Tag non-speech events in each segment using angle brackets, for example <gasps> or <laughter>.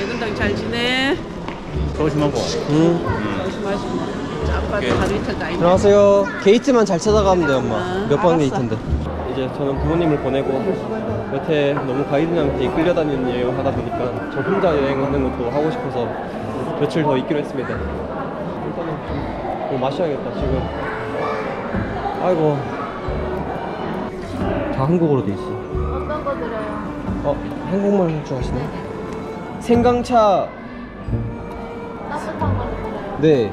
이근당 잘 지내? 조심하고. 응. 조심하시고. 아빠 이틀 가 있네. 들어가세요. 게이트만 잘 찾아가면 돼, 엄마. 아, 몇번 알았어. 게이트인데. 이제 저는 부모님을 보내고 여태 너무 가이드님한테 끌려다니는 여행 하다 보니까 저 혼자 여행하는 것도 하고 싶어서 며칠 더 있기로 했습니다. 일단은 좀뭐 마셔야겠다, 지금. 아이고. 다 한국어로 돼 있어. 어떤 거 드려요? 어, 한국말 좋아하시네? 생강차, 따뜻한 거. 네.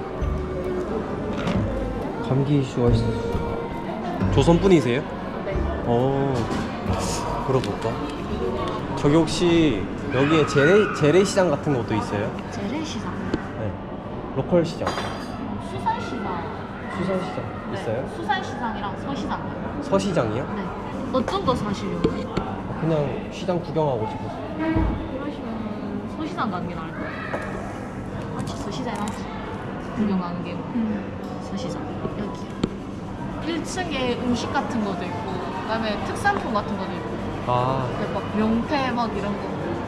감기 이슈가 있어서. 조선 분이세요? 네. 어, 물어볼까? 저기 혹시 여기에 재래, 재래 시장 같은 것도 있어요? 재래시장. 네. 로컬 시장, 수산시장. 수산시장 네. 있어요? 수산시장이랑 서시장. 서시장이요? 네. 어떤 거 사시려고? 그냥 시장 구경하고 싶어서. 서시장 가는 게 나을 거예요. 맞지? 서시장에 나지. 구경하는 게 서시장. 여기. 1층에 음식 같은 것도 있고, 그 다음에 특산품 같은 것도 있고, 아, 근데 막 명태 막 이런 거.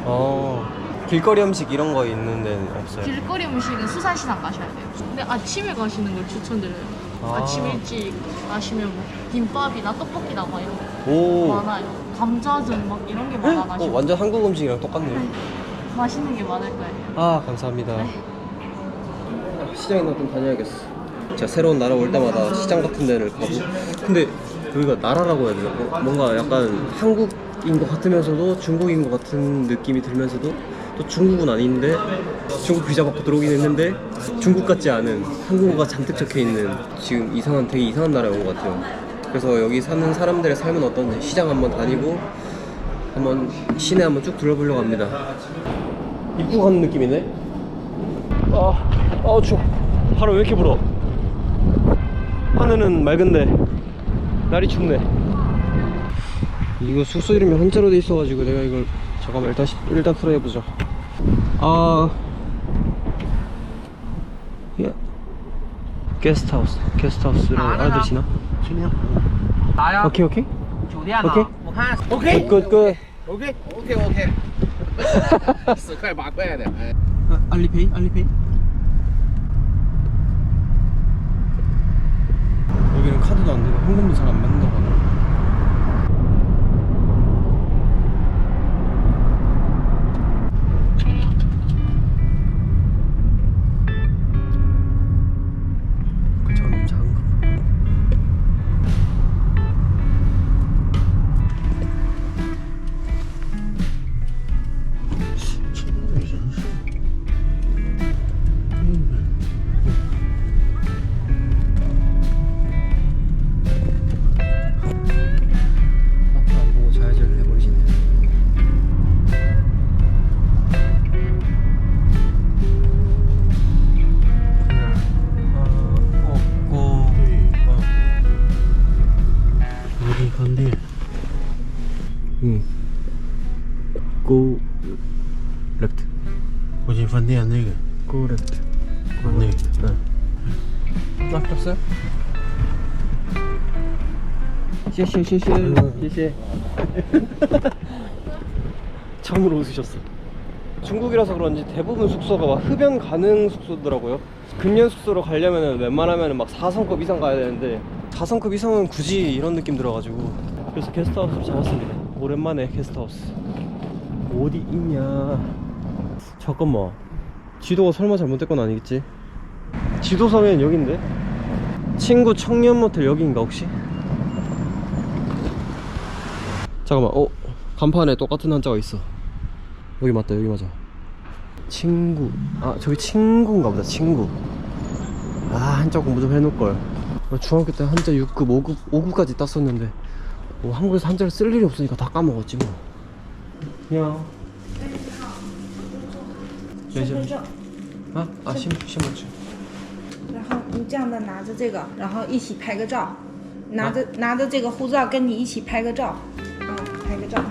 어. 길거리 음식 이런 거 있는 데는 없어요? 길거리 음식은 수산시장 가셔야 돼요. 근데 아침에 가시는 걸 추천드려요. 아. 아. 침 일찍 가시면 뭐 김밥이나 떡볶이나 막 이런 거 오. 많아요. 감자전 막 이런 게 어, 많아가지고 완전 한국 음식이랑 똑같네요. 맛있는 게 많을 거예요. 아 감사합니다. 네. 시장이나 좀 다녀야겠어. 제가 새로운 나라 올 때마다 시장 같은 데를 가고. 근데 여기가 나라라고 해야 되나? 뭐- 뭔가 약간 한국인 것 같으면서도 중국인 것 같은 느낌이 들면서도 또 중국은 아닌데 중국 비자 받고 들어오긴 했는데 중국 같지 않은 한국어가 잔뜩 적혀 있는 지금 이상한 되게 이상한 나라에 온 것 같아요. 그래서 여기 사는 사람들의 삶은 어떤지 시장 한번 다니고 한번 시내 한번 쭉 둘러보려고 합니다. 입구 가는 느낌이네. 아, 아 추워. 바람 왜 이렇게 불어? 하늘은 맑은데 날이 춥네. 이거 숙소 이름이 한자로 돼 있어가지고 내가 이걸 잠깐만 일단 시- 일단 풀어해보자. 아, 예. 게스트하우스, 게스트하우스라고 알아들으시나? 来呀， 오케이 오케이. 酒店呢 OK 我看 오케이? 오케이 오케이 있어 그냥 바꿔야 돼 네. 아, 알리페이? 알리페이? 여기는 카드도 안 되고 현금도 잘 안 받는다고 하네 응. Go left. 国际饭店那个， Go left. 那个。 응. 나 필요 없어요? 谢谢谢谢谢谢 처음으로 웃으셨어 중국이라서 그런지 대부분 숙소가 막 흡연 가능 숙소더라고요 금연 숙소로 가려면 웬만하면 막 4성급 이상 가야 되는데 4성급 이상은 굳이 이런 느낌 들어가지고 그래서 게스트하우스 잡았습니다 오랜만에 게스트하우스. 어디 있냐? 잠깐만. 지도가 설마 잘못된 건 아니겠지? 지도상엔 여긴데? 친구 청년 모텔 여기인가 혹시? 잠깐만 어? 간판에 똑같은 한자가 있어. 여기 맞다 여기 맞아. 친구. 아 저기 친구인가 보다 친구. 아 한자 공부 좀 해놓을걸. 나 중학교 때 한자 6급 5급 5급까지 땄었는데 뭐 한국에서 한자를 쓸 일이 없으니까 다 까먹었지 뭐 그냥 네, 아? 아 신, 신분증 然后你这样的拿着这个，然后一起拍个照，拿着、拿着这个护照跟你一起拍个照，啊，拍个照。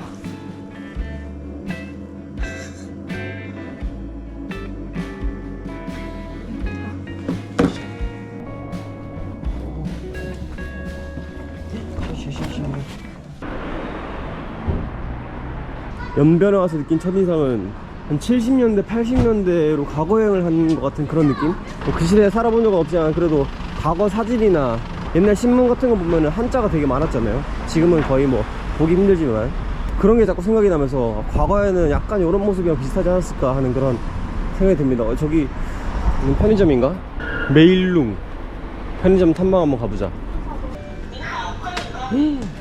연변에 와서 느낀 첫인상은 한 70년대, 80년대로 과거 여행을 한것 같은 그런 느낌? 뭐 그 시대에 살아본 적은 없지만 그래도 과거 사진이나 옛날 신문 같은 거 보면은 한자가 되게 많았잖아요. 지금은 거의 뭐 보기 힘들지만 그런 게 자꾸 생각이 나면서 과거에는 약간 이런 모습이랑 비슷하지 않았을까 하는 그런 생각이 듭니다. 어, 저기 편의점인가? 메일룽 편의점 탐방 한번 가보자.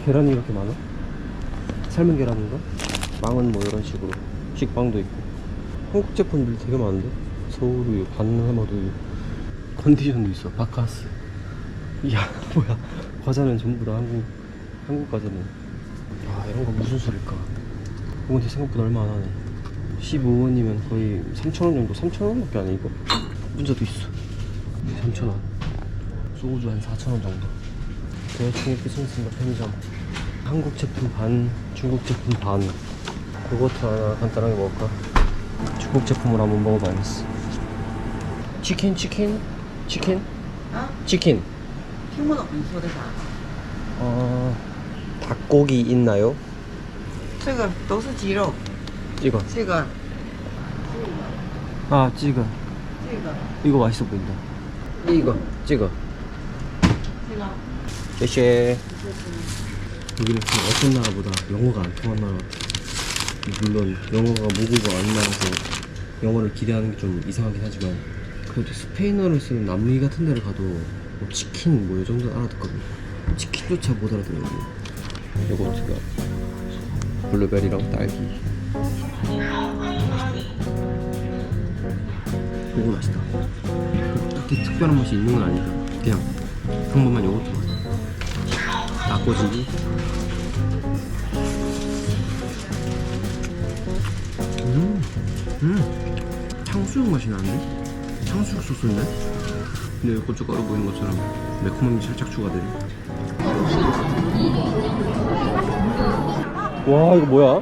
계란이 이렇게 많아? 삶은 계란인가? 망은 뭐 이런 식으로 식빵도 있고. 한국 제품들이 되게 많은데? 서울우유, 반하마두유 컨디션도 있어. 바카스. 이야 <laughs> 뭐야. 과자는 전부 다 한국 한국 과자네. 아 이런 거 무슨 소릴까? 이건 제 생각보다 얼마 안 하네. 15원이면 거의 3,000원 정도? 3,000원 밖에 안 해 이거. 문자도 있어. 3,000원. 소주 한 4,000원 정도. 대충 이렇게 생겼습니다 편의점 한국 제품 반 중국 제품 반 그것도 하나 간단하게 먹을까 중국 제품을 한번 먹어봐야겠어 치킨 치킨 치킨 치킨 听不懂你说的啥？ 어 닭고기 있나요? 这个都是鸡肉， 이거 这个 아 찍어 这个 이거 맛있어 보인다 이거 찍어 这个 쉐쉐 여기는 좀 어떤 나라보다 영어가 안 통한 나라 같아 물론 영어가 모국어가 아니라서 영어를 기대하는 게 좀 이상하긴 하지만 그래도 스페인어를 쓰는 남미 같은 데를 가도 뭐 치킨 뭐 이 정도는 알아듣거든 치킨조차 못 알아들어요 요거트가 블루베리랑 딸기. 요거 맛있다. 딱히 특별한 맛이 있는 건 아니다 그냥 평범한 요거트 맛 닭꼬지 음, 음, 탕수육 맛이 나는데? 탕수육 소스인데? 근데 고춧가루 보이는 것처럼 매콤함이 살짝 추가되네 와 이거 뭐야?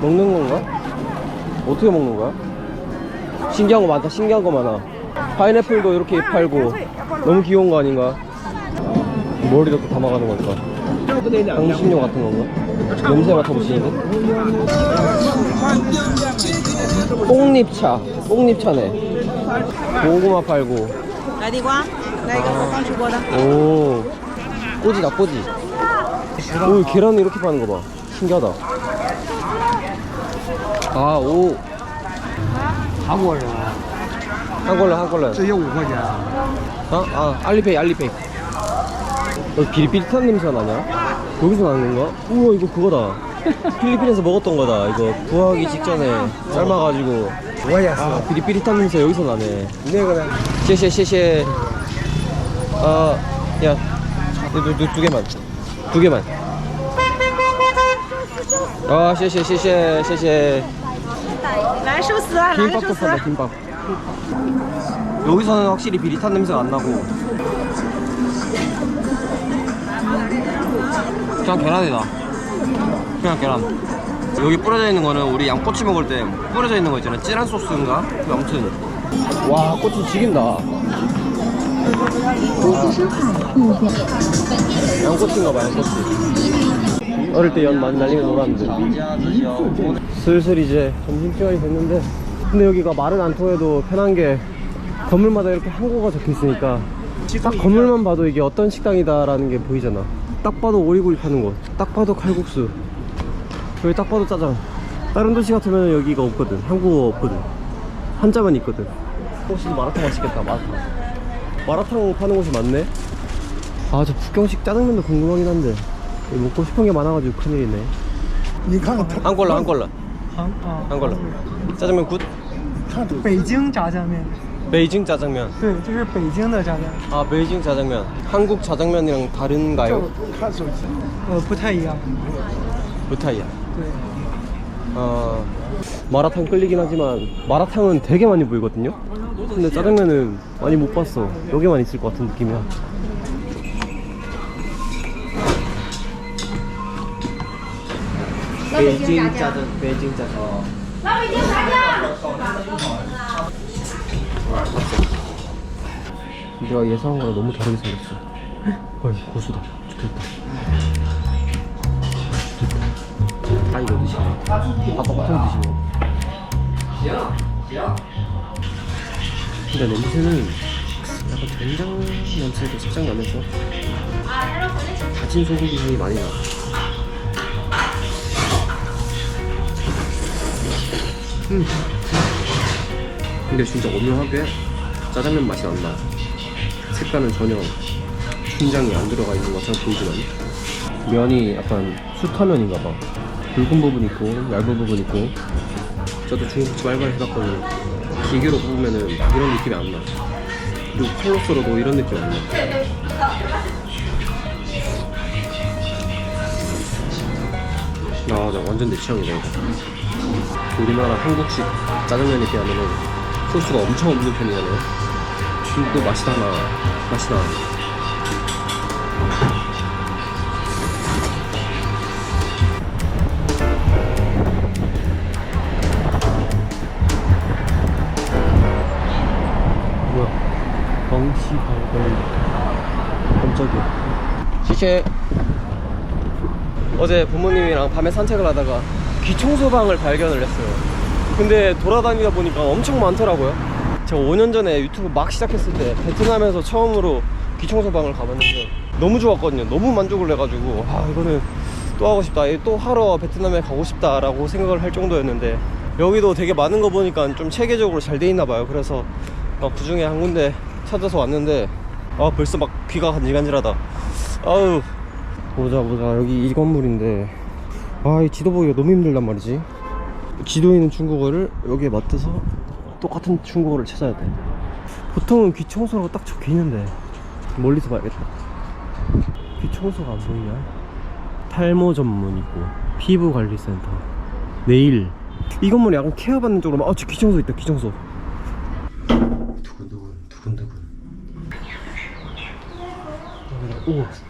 먹는 건가? 어떻게 먹는 거야? 신기한 거 많다 신기한 거 많아 파인애플도 이렇게 팔고 너무 귀여운 거 아닌가? 뭘 이렇게 담아가는 걸까? 향신료 같은 건가? 냄새 맡아보시는데? 뽕잎차 뽕잎차네 고구마 팔고 来地瓜，来一个放出锅的。 오 꼬지다 꼬지 오 계란 이렇게 파는 거봐 신기하다 아오 韩国人， 한 걸로 한 걸로 这些五块钱。 어? 아 알리페이 알리페이 어, 비릿비릿한 냄새가 나냐? 여기서 나는 건가? 우와 이거 그거다 필리핀에서 먹었던 거다 이거 구하기 직전에 삶아가지고 아 비릿비릿한 냄새 여기서 나네 쉐쉐 쉐쉐 아야 두, 두, 두 개만 두 개만 아 쉐쉐 쉐쉐 쉐쉐 来寿司啊，来个寿 김밥도 司。 판다 김밥 여기서는 확실히 비릿한 냄새가 안 나고 그냥 계란이다 그냥 계란 여기 뿌려져 있는 거는 우리 양꼬치 먹을 때 뿌려져 있는 거 있잖아. 찌란 소스인가? 그 아무튼. 와 꼬치 지긴다. 양꼬치인가 봐 양꼬치. 어릴 때 연 많이 날리면 놀았는데. 슬슬 이제 점심시간이 됐는데. 근데 여기가 말은 안 통해도 편한 게 건물마다 이렇게 한국어가 적혀 있으니까 딱 건물만 봐도 이게 어떤 식당이다라는 게 보이잖아. 딱 봐도 오리구이 파는 곳. 딱 봐도 칼국수 여기 딱 봐도 짜장 다른 도시 같으면 여기가 없거든 한국어 없거든 한자만 있거든 혹시 마라탕 맛있겠다 마라탕 마라탕 파는 곳이 많네 아 저 북경식 짜장면도 궁금하긴 한데 여기 먹고 싶은 게 많아가지고 큰일이네 你看它 한 걸로 한 걸로 韩啊， 한 걸로 짜장면 굿 看北京炸酱面， 베이징 짜장면 对，这是北京的炸酱， 아 베이징 짜장면 한국 짜장면이랑 다른가요? 看手机，呃，不太一样， 부타이야 对， 어, 마라탕 끌리긴 하지만 마라탕은 되게 많이 보이거든요? 근데 짜장면은 많이 못 봤어. 여기만 있을 것 같은 느낌이야. 베이징 짜장 베이징 짜장. 내가 예상한 거랑 너무 다르게 생겼어. <laughs> 어이 고수다. 좋겠다 다 이거 드시네 아까 호텔 드시네 근데 냄새는 약간 된장 냄새도 살짝 나면서 다진 소고기 향이 많이 나. 음. 근데 진짜 오묘하게 짜장면 맛이 안 나. 색깔은 전혀 춘장이 안 들어가 있는 것처럼 보이지만 면이 약간 수타면인가 봐. 굵은 부분 있고 얇은 부분 있고 저도 중국집 알바를 해봤거든요. 기계로 뽑으면은 이런 느낌이 안 나. 그리고 칼로 썰어도 이런 느낌 안 나. 아, 나 완전 내 취향이다 이거. 우리나라 한국식 짜장면에 비하면은 소스가 엄청 없는 편이잖아요. 근데 또 맛이 다 나. 맛이 나. 시쉐. 어제 부모님이랑 밤에 산책을 하다가 귀청소방을 발견을 했어요. 근데 돌아다니다 보니까 엄청 많더라고요. 제가 5년 전에 유튜브 막 시작했을 때 베트남에서 처음으로 귀청소방을 가봤는데 너무 좋았거든요. 너무 만족을 해가지고 아 이거는 또 하고 싶다. 또 하러 베트남에 가고 싶다 라고 생각을 할 정도였는데 여기도 되게 많은 거 보니까 좀 체계적으로 잘 돼 있나 봐요. 그래서 어, 그 중에 한 군데 찾아서 왔는데 아 벌써 막 귀가 간질간질하다. 아우. 보자 보자. 여기 이 건물인데. 아 이 지도 보기가 너무 힘들단 말이지. 지도에 있는 중국어를 여기에 맞춰서 똑같은 중국어를 찾아야 돼. 보통은 귀 청소라고 딱 적혀 있는데 멀리서 봐야겠다. 귀 청소가 안 보이냐? 탈모 전문 있고 피부 관리센터. 네일. 이 건물이 약간 케어받는 쪽으로 막, 아, 저귀 청소 있다, 귀 청소. 두근두근, 두근두근. 오.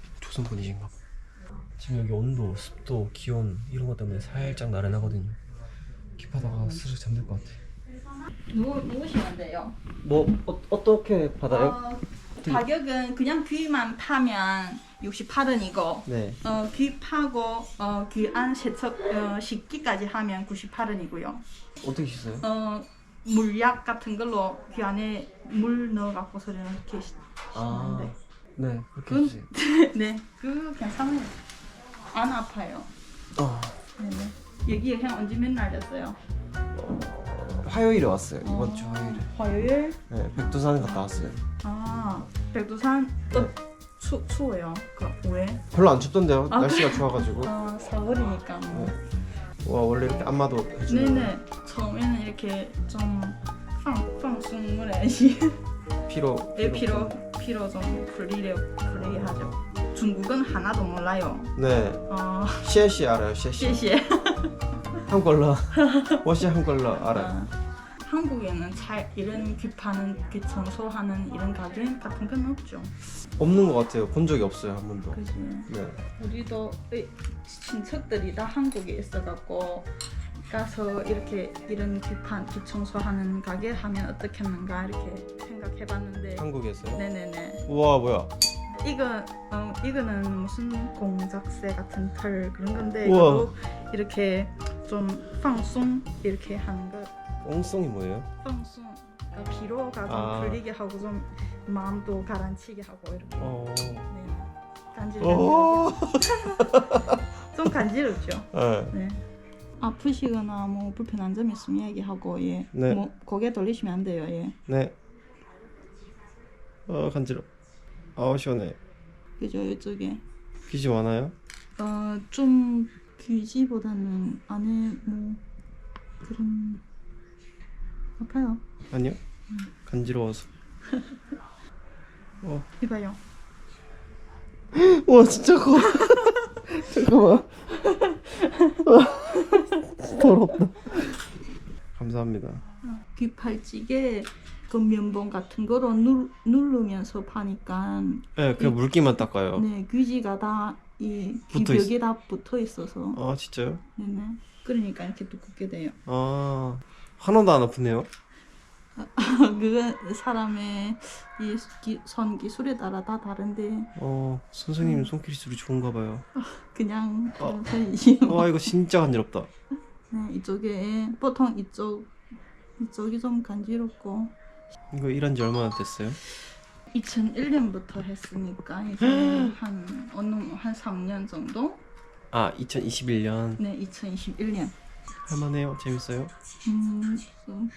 조선분이신가 봐. 지금 여기 온도, 습도, 기온 이런 것 때문에 살짝 나른하거든요. 킵하다가 스르륵 잠들 것 같아. 누구 누구시면 돼요? 뭐 어, 어떻게 받아요? 어, 가격은 그냥 귀만 파면 68원이고 네. 어, 귀 파고 어, 귀안 세척 어, 식기까지 하면 98원이고요. 어떻게 씻어요? 어, 물약 같은 걸로 귀 안에 물 넣어갖고서 이렇게 시- 아, 네. 네, 그렇게 그건- 해주세요. <laughs> 네, 그 괜찮아요. 안 아파요. 어, 네네. 여기 그냥 언제 맨날 됐어요? 화요일에 왔어요. 이번 어, 주 화요일에. 화요일? 네, 백두산 갔다 왔어요. 아, 백두산 또 추, 추워요. 그 왜? 별로 안 춥던데요. 아, 날씨가 좋아가지고. 어, 4월이니까 뭐. 와 원래 이렇게 안마도 해주는 네네. 처음에는 이렇게 좀 팡, 방송을 해야지. 피로. 내 피로 피로 좀 풀리려 풀리게 하죠. 중국은 하나도 몰라요. 네. 어, 시에시 알아요. 시에시. 谢谢.한 걸러. 워시 한 걸러 알아요. 어, 한국에는 잘 이런 귀 파는 귀 청소하는 이런 가게 같은 건 없죠. 없는 것 같아요. 본 적이 없어요 한 번도. 그지. 네. 우리도 의- 친척들이 다 한국에 있어갖고 가서 이렇게 이런 귀판 귀 청소하는 가게 하면 어떻겠는가 이렇게 생각해봤는데 한국에서요. 네네네 우와 뭐야. 이거 어 이거는 무슨 공작새 같은 털 그런 건데 우와. 이거 이렇게 좀 방송 이렇게 하는 거 엉성이 뭐예요? 방송 그러니까 피로가 좀 아. 풀리게 하고 좀 마음도 가라앉히게 하고 이렇게 어. 네 간질 오. <laughs> 좀 간지럽죠. 네. 네. 아프시거나 뭐 불편한 점 있으면 얘기하고 예. 네. 뭐 고개 돌리시면 안 돼요. 예. 네. 어 간지러. 아우 시원해. 그죠 이쪽에 귀지 많아요? 어좀 귀지보다는 안에 뭐 그런 아파요. 아니요. 간지러워서. 어. 이봐요. 와 진짜 커. <laughs> 잠깐만. <laughs> 더럽다. 감사합니다. 귀팔찌개 그 면봉 같은 거로 누, 누르면서 파니까 네, 그냥 물기만 닦아요. 네 귀지가 다 이 붙어 귀벽에 다 붙어 있어서 아 진짜요? 네네 그러니까 이렇게 두껍게 돼요. 아 하나도 안 아프네요. <laughs> 그건 사람의 이 기, 선 기술에 따라 다 다른데 어 선생님 손기술이 좋은가 봐요. 그냥 어. 그런 편이지요. 와 이거 진짜 간지럽다. 네, 이쪽에 보통 이쪽 이쪽이 좀 간지럽고 이거 일한 지 얼마나 됐어요? 2001년부터 했으니까 이제 <gasps> 한 어느 한 3년 정도? 아 2021년 네, 2021년. 할만해요. 재밌어요? 음, 좀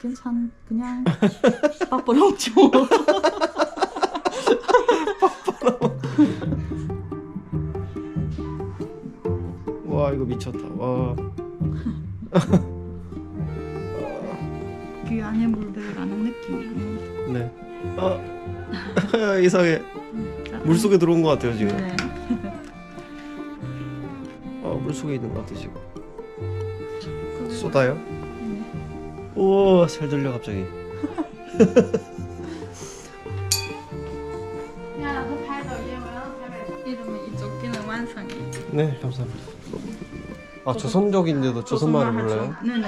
괜찮 그냥 <laughs> 바쁘죠. <laughs> 와 이거 미쳤다. 와 귀 안에 물 들어가는 느낌이에요. 네. 아 <laughs> 이상해. 물 속에 들어온 것 같아요 지금. 네. 아물 속에 있는 것 같아 지금. 쏟아요? 우와 잘 들려 갑자기. 이러면 이쪽 귀는 완성이. 네 감사합니다. 아 조선족인데도 조선 말을 몰라요? 네네.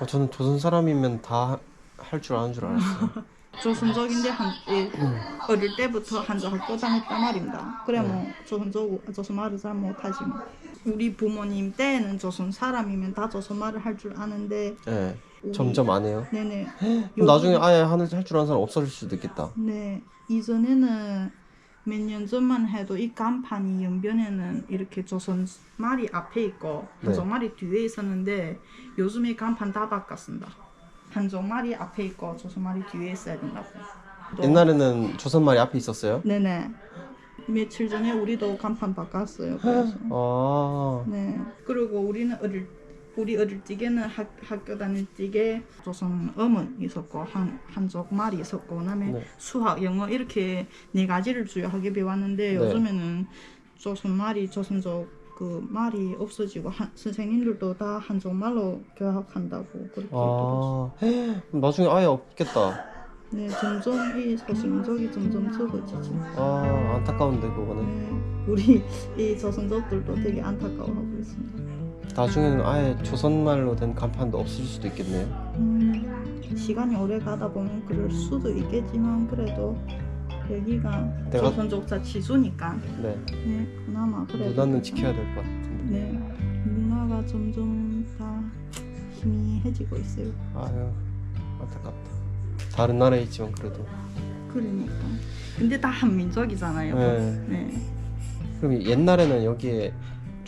아, 저는 조선 사람이면 다 할 줄 아는 줄 알았어요. <laughs> 조선족인데 한 예, 어릴 때부터 한조 학교 다녔단 말입니다. 그래 뭐 조선족 조선 말을 잘 못하지 뭐. 우리 부모님 때는 조선 사람이면 다 조선 말을 할 줄 아는데 네. 점점 안 해요. 네네. <gasps> 그럼 나중에 아예 할줄 아는 사람 없어질 수도 있겠다. 네 이전에는 몇 년 전만 해도 이 간판이 연변에는 이렇게 조선 말이 앞에 있고 한족 말이 뒤에 있었는데 요즘에 간판 다 바꿨습니다. 한족 말이 앞에 있고 조선 말이 뒤에 있어야 된다고. 또- 옛날에는 조선 말이 앞에 있었어요? 네네. 며칠 전에 우리도 간판 바꿨어요. 그래서. 아, 네. 그리고 우리는 어릴 우리 어릴 적에는 학, 학교 다닐 적에 조선 어문 있었고 한 한족 말이 있었고 그다음에 네. 수학, 영어 이렇게 네 가지를 주요하게 배웠는데 네. 요즘에는 조선 말이 조선족 그 말이 없어지고 한, 선생님들도 다 한족 말로 교학한다고 그렇게 들었어요. 아, 그럼 나중에 아예 없겠다. 네, 점점 이 조선족이 점점 적어지지. 아, 안타까운데 그거는. 네, 우리 이 조선족들도 되게 안타까워하고 있습니다. 나중에는 아예 조선말로 된 간판도 없을 수도 있겠네요. 음, 시간이 오래 가다 보면 그럴 수도 있겠지만 그래도 여기가 내가- 조선족자 지수니까 네, 네, 그나마 그래도 문화는 지켜야 될 것 같은데. 네, 문화가 점점 다 희미해지고 있어요. 아유, 안타깝다. 다른 나라에 있지만 그래도. 그러니까 근데 다 한민족이잖아요. 네. 네. 그럼 옛날에는 여기에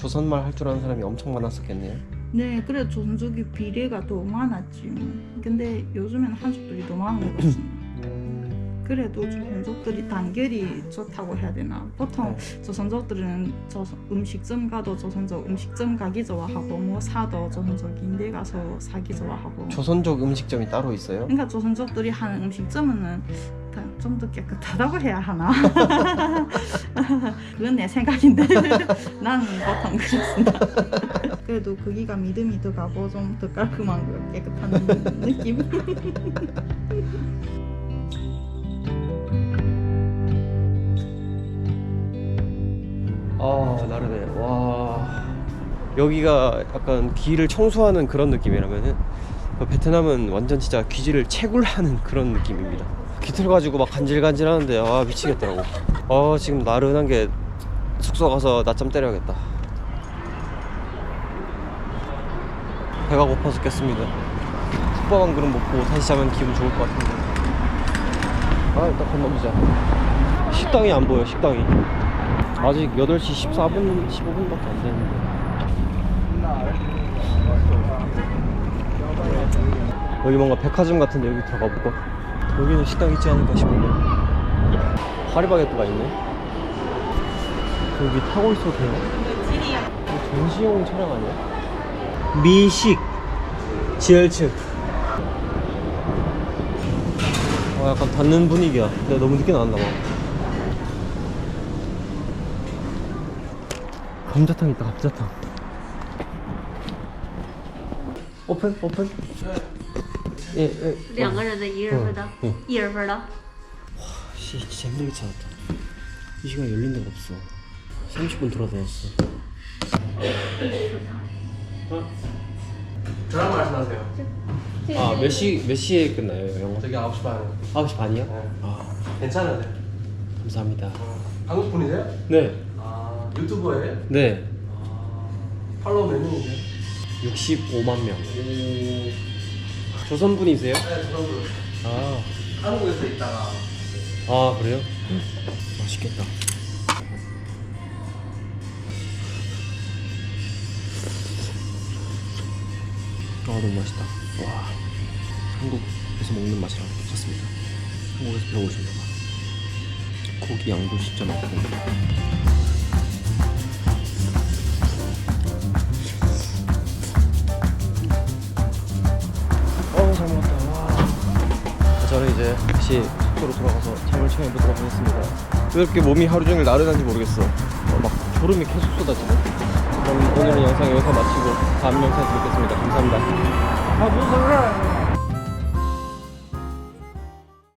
조선말 할 줄 아는 사람이 엄청 많았었겠네요. 네, 그래 조선족의 비례가 더 많았지. 근데 요즘에는 한족들이 더 많은 것 같습니다. 음, 그래도 조선족들이 단결이 좋다고 해야 되나? 보통 조선족들은 저 음식점 가도 조선족 음식점 가기 좋아하고 뭐 사도 조선족 인데 가서 사기 좋아하고. 조선족 음식점이 따로 있어요? 그러니까 조선족들이 하는 음식점은 좀 더 깨끗하다고 해야 하나? <laughs> 그건 내 생각인데 <laughs> 나는 보통 그렇습니다. <laughs> 그래도 거기가 믿음이 더 가고 좀 더 깔끔한 거 깨끗한 느낌. 아 나르네 와 여기가 약간 귀를 청소하는 그런 느낌이라면은 그 베트남은 완전 진짜 귀지를 채굴하는 그런 느낌입니다 귀틀 가지고 막 간질간질 하는데 아 미치겠더라고. 아 지금 나른한 게 숙소 가서 낮잠 때려야겠다. 배가 고파서 깼습니다. 국밥 한 그릇 먹고 다시 자면 기분 좋을 것 같은데. 아 일단 건너보자. 식당이 안 보여 식당이. 아직 8시 14분, 15분밖에 안 됐는데. 여기 뭔가 백화점 같은데 여기 들어가 볼까? 여기는 식당 있지 않을까 싶은데. 파리바게뜨가 있네. 여기 타고 있어도 돼요? 이거 전시용 차량 아니야? 미식 지열층. 어, 약간 닫는 분위기야. 근데 너무 늦게 나왔나 봐. 감자탕 있다 감자탕 오픈 오픈. 예 예. 两个人的，一人份的，嗯一人份的。 씨 진짜 힘들게 찾았다. 이 시간 열린 데가 없어. 30분 돌아다녔어. 저랑 말씀하세요. 아 몇 시 몇 시에 끝나요 영화? 저기 9시 반. 9시 반이요? 네. 아 괜찮으세요? 감사합니다. 한국 분이세요? 네. 아, 유튜버예요? 네. 팔로우 몇 명이세요? 65만 명. 오. 조선 분이세요? 네, 저도 아. 한국에서 있다가 아 그래요? 맛있겠다. 아 너무 맛있다. 와 한국에서 먹는 맛이랑 똑같습니다. 한국에서 배워오신 거가 고기 양도 진짜 많고. 다시 숙소로 돌아가서 잠을 청해보도록 하겠습니다. 왜 이렇게 몸이 하루 종일 나른한지 모르겠어. 어, 막 졸음이 계속 쏟아지네. 그럼 오늘은 영상 여기서 마치고 다음 영상에서 뵙겠습니다. 감사합니다. 아 무슨 말?